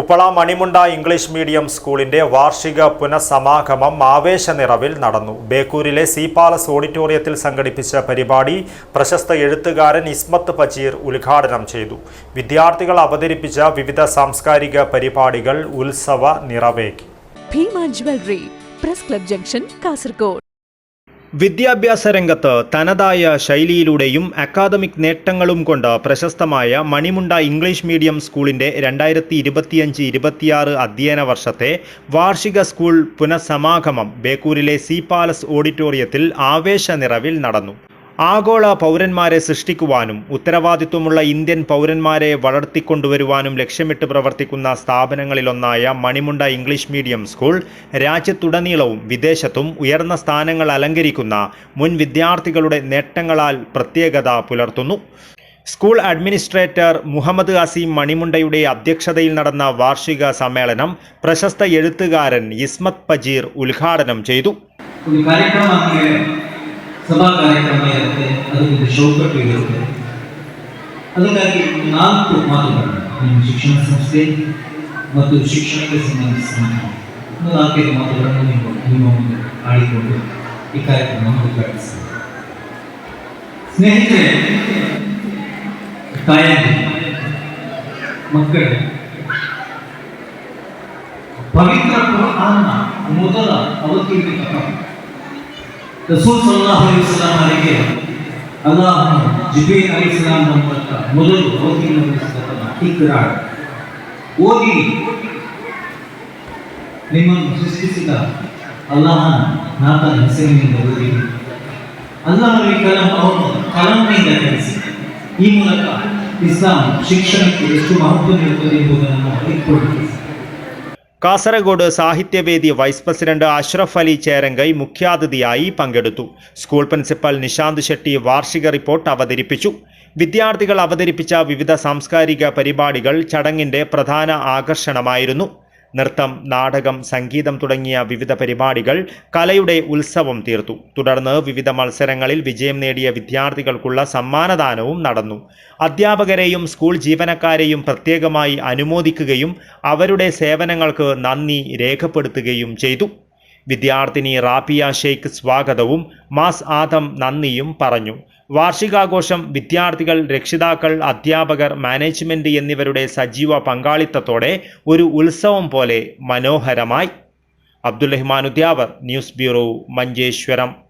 Uppala Manimunda English medium സ്കൂളിന്റെ വാർഷിക പുനഃസമാഗമം ആവേശ നിറവിൽ നടന്നു. ബേക്കൂരിലെ സി പാലസ് ഓഡിറ്റോറിയത്തിൽ സംഘടിപ്പിച്ച പരിപാടി പ്രശസ്ത എഴുത്തുകാരൻ ഇസ്മത്ത് പച്ചീർ ഉദ്ഘാടനം ചെയ്തു. വിദ്യാർത്ഥികൾ അവതരിപ്പിച്ച വിവിധ സാംസ്കാരിക പരിപാടികൾ ഉത്സവ നിറവേക്കി jewellery press club junction Kasaragod. വിദ്യാഭ്യാസ രംഗത്ത് തനതായ ശൈലിയിലൂടെയും അക്കാദമിക് നേട്ടങ്ങളും കൊണ്ട് പ്രശസ്തമായ മണിമുണ്ട ഇംഗ്ലീഷ് മീഡിയം സ്കൂളിന്റെ രണ്ടായിരത്തി ഇരുപത്തിയഞ്ച് ഇരുപത്തിയാറ് അധ്യയന വർഷത്തെ വാർഷിക സ്കൂൾ പുനഃസമാഗമം ബേക്കൂരിലെ സി പാലസ് ഓഡിറ്റോറിയത്തിൽ ആവേശ നിറവിൽ നടന്നു. ആഗോള പൗരന്മാരെ സൃഷ്ടിക്കുവാനും ഉത്തരവാദിത്വമുള്ള ഇന്ത്യൻ പൗരന്മാരെ വളർത്തിക്കൊണ്ടുവരുവാനും ലക്ഷ്യമിട്ട് പ്രവർത്തിക്കുന്ന സ്ഥാപനങ്ങളിലൊന്നായ മണിമുണ്ട ഇംഗ്ലീഷ് മീഡിയം സ്കൂൾ രാജ്യത്തുടനീളവും വിദേശത്തും ഉയർന്ന സ്ഥാനങ്ങൾ അലങ്കരിക്കുന്ന മുൻ വിദ്യാർത്ഥികളുടെ നേട്ടങ്ങളാൽ പ്രത്യേകത പുലർത്തുന്നു. സ്കൂൾ അഡ്മിനിസ്ട്രേറ്റർ മുഹമ്മദ് അസീം മണിമുണ്ടയുടെ അധ്യക്ഷതയിൽ നടന്ന വാർഷിക സമ്മേളനം പ്രശസ്ത എഴുത്തുകാരൻ ഇസ്മത് പജീർ ഉദ്ഘാടനം ചെയ്തു. ಸಭಾ ಕಾರ್ಯಕ್ರಮ ಇರುತ್ತೆ ಅದಕ್ಕೆ ಚೌಕಟ್ಟು ಇರುತ್ತೆ. ಅದಕ್ಕಾಗಿ ನಾಲ್ಕು ಮಾತುಗಳು ನಿಮ್ಮ ಶಿಕ್ಷಣ ಸಂಸ್ಥೆ ಮತ್ತು ಶಿಕ್ಷಣಕ್ಕೆ ಸಂಬಂಧಿಸಿದ ಒಂದು ನಾಲ್ಕೈದು ಮಾತುಗಳನ್ನು ನೀವು ನಿಮ್ಮ ಮುಂದೆ ಆಡಿಕೊಂಡು ಈ ಕಾರ್ಯಕ್ರಮವನ್ನು ಉದ್ಘಾಟಿಸಿ ಸ್ನೇಹಿತರೆ ತಾಯಿ ಮಕ್ಕಳು, ಪವಿತ್ರ ಪುರಾಣ ಮೊದಲ ಅವತೀರ್ಣಿತ ರಸೂಲ್ ಸಲ್ಲಾಹು ಅಲೈಹಿ ವಸಲ್ಲಂ ಅವರಿಗೆ ಅಲ್ಲಾಹ್ ಜಿಬ್ರೀಲ್ ಅಲೈಹಿ ಸಲಾಂ ಮೂಲಕ ಮೊದಲು ಓದಿ ಇಕ್ರಾ ಓದಿ ನಿಮ್ಮನ್ನು ಸೃಷ್ಟಿಸಿದ ಅಲ್ಲಾಹನ ನಾತನ ಹೆಸರಿನಿಂದ ಓದಿ. ಅಲ್ಲಾಹನಿಗೆ ಕಲಂ ಅವನು ಕಲಂನಿಂದ ಕಲಿಸಿ. ಈ ಮೂಲಕ ಇಸ್ಲಾಂ ಶಿಕ್ಷಣಕ್ಕೆ ಎಷ್ಟು ಮಹತ್ವ ನೀಡುತ್ತದೆ ಎಂಬುದನ್ನು ಇಟ್ಕೊಳ್ಳಿ കാസർഗോഡ് സാഹിത്യവേദി വൈസ് പ്രസിഡന്റ് അഷ്റഫ് അലി ചേരങ്കൈ മുഖ്യാതിഥിയായി പങ്കെടുത്തു. സ്കൂൾ പ്രിൻസിപ്പൽ നിശാന്ത് ഷെട്ടി വാർഷിക റിപ്പോർട്ട് അവതരിപ്പിച്ചു. വിദ്യാർത്ഥികൾ അവതരിപ്പിച്ച വിവിധ സാംസ്കാരിക പരിപാടികൾ ചടങ്ങിന്റെ പ്രധാന ആകർഷണമായിരുന്നു. നൃത്തം നാടകം സംഗീതം തുടങ്ങിയ വിവിധ പരിപാടികൾ കലയുടെ ഉത്സവം തീർത്തു. തുടർന്ന് വിവിധ മത്സരങ്ങളിൽ വിജയം നേടിയ വിദ്യാർത്ഥികൾക്കുള്ള സമ്മാനദാനവും നടന്നു. അധ്യാപകരെയും സ്കൂൾ ജീവനക്കാരെയും പ്രത്യേകമായി അനുമോദിക്കുകയും അവരുടെ സേവനങ്ങൾക്ക് നന്ദി രേഖപ്പെടുത്തുകയും ചെയ്തു. വിദ്യാർത്ഥിനി റാപ്പിയ ഷെയ്ഖ് സ്വാഗതവും മാസ് ആദം നന്ദിയും പറഞ്ഞു. വാർഷികാഘോഷം വിദ്യാർത്ഥികൾ രക്ഷിതാക്കൾ അധ്യാപകർ മാനേജ്മെന്റ് എന്നിവരുടെ സജീവ പങ്കാളിത്തത്തോടെ ഒരു ഉത്സവം പോലെ മനോഹരമായി. Abdul Rahman Udyavar news bureau Manjeshwaram.